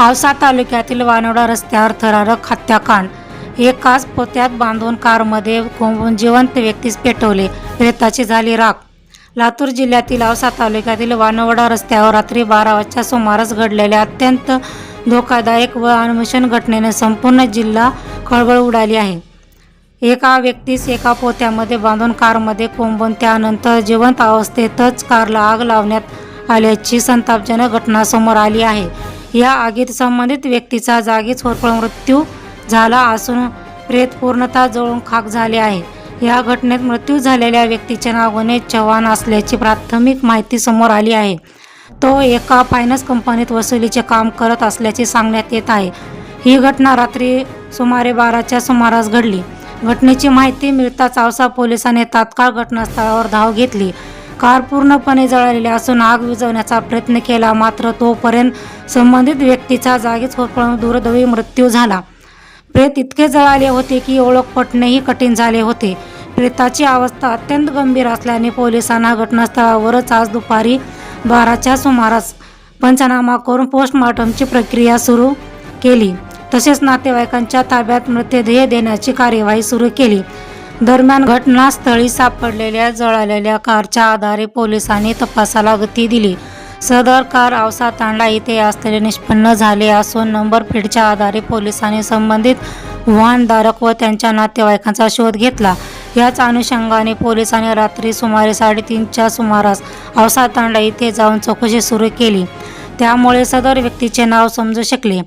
औसा तालुक्यातील वानोडा रस्त्यावर थरारक हत्याकांड. एकाच पोत्यात बांधून कारमध्ये कोंबून जिवंत व्यक्तीस पेटवले. प्रेताची झाली राख. लातूर जिल्ह्यातील औसा तालुक्यातील वानवडा रस्त्यावर रात्री बारा वाजच्या सुमारास घडलेल्या अत्यंत धोकादायक व अनुमिशन घटनेने संपूर्ण जिल्हा खळबळ उडाली आहे. एका व्यक्तीस एका पोत्यामध्ये बांधून कारमध्ये कोंबून त्यानंतर जिवंत अवस्थेतच कारला आग लावण्यात आल्याची संतापजनक घटना समोर आली आहे. या आगीत संबंधित व्यक्तीचा जागीच होरपळ मृत्यू झाला असून प्रेत पूर्णतः जळून खाक झाले आहे. या घटनेत मृत्यू झालेल्या व्यक्तीचे नाव गणेश चव्हाण असल्याची प्राथमिक माहिती समोर आली आहे. तो एका फायनान्स कंपनीत वसुलीचे काम करत असल्याचे सांगण्यात येत आहे. ही घटना रात्री सुमारे बाराच्या सुमारास घडली. घटनेची माहिती मिळताच औसा पोलिसांनी तात्काळ घटनास्थळावर धाव घेतली. कार पूर्णपणे जळालेली असून आग विझवण्याचा प्रयत्न केला. मात्र तोपर्यंत संबंधित व्यक्तीचा जागीच होरपळून दुर्दैवी मृत्यू झाला. प्रेत इतके जळाले होते की ओळख पटणेही कठीण झाले होते. प्रेताची अवस्था अत्यंत गंभीर असल्याने पोलिसांना घटनास्थळावरच आज दुपारी बाराच्या सुमारास पंचनामा करून पोस्टमॉर्टमची प्रक्रिया सुरू केली. तसेच नातेवाईकांच्या ताब्यात मृतदेह देण्याची कार्यवाही सुरू केली. दरम्यान घटनास्थळी सापडलेल्या जळालेल्या कारच्या आधारे पोलिसांनी तपासाला गती दिली. सदर कार औसा तांडा येथे असलेले निष्पन्न झाले असून नंबर प्लेटच्या आधारे पोलिसांनी संबंधित वाहनधारक व त्यांच्या नातेवाईकांचा शोध घेतला. याच अनुषंगाने पोलिसांनी रात्री सुमारे साडेतीनच्या सुमारास औसा तांडा येथे जाऊन चौकशी सुरू केली. त्यामुळे सदर व्यक्तीचे नाव समजू शकले.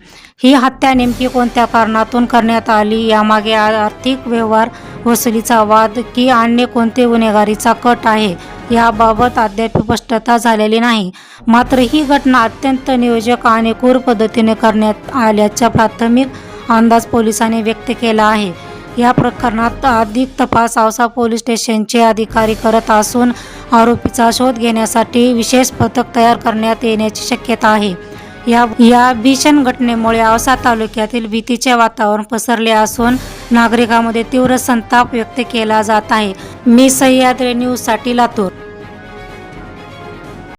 ही हत्या नेमकी कोणत्या कारणातून करण्यात आली यामागे आर्थिक व्यवहार वसुलीचा वाद की अन्य कोणते गुन्हेगारीचा कट आहे याबाबत अद्याप स्पष्टता झालेली नाही. मात्र ही घटना अत्यंत नियोजक आणि क्रूर पद्धतीने करण्यात आल्याचा प्राथमिक अंदाज पोलिसांनी व्यक्त केला आहे. या प्रकरणात अधिक तपास औसा पोलीस स्टेशनचे अधिकारी करत असून आरोपीचा शोध घेण्यासाठी विशेष पथक तयार करण्यात येण्याची शक्यता आहे. या या भीषण घटनेमुळे औसा तालुक्यातील भीतीचे वातावरण पसरले असून नागरिकांमध्ये तीव्र संताप व्यक्त केला जात आहे. मी सह्याद्री न्यूजसाठी लातूर.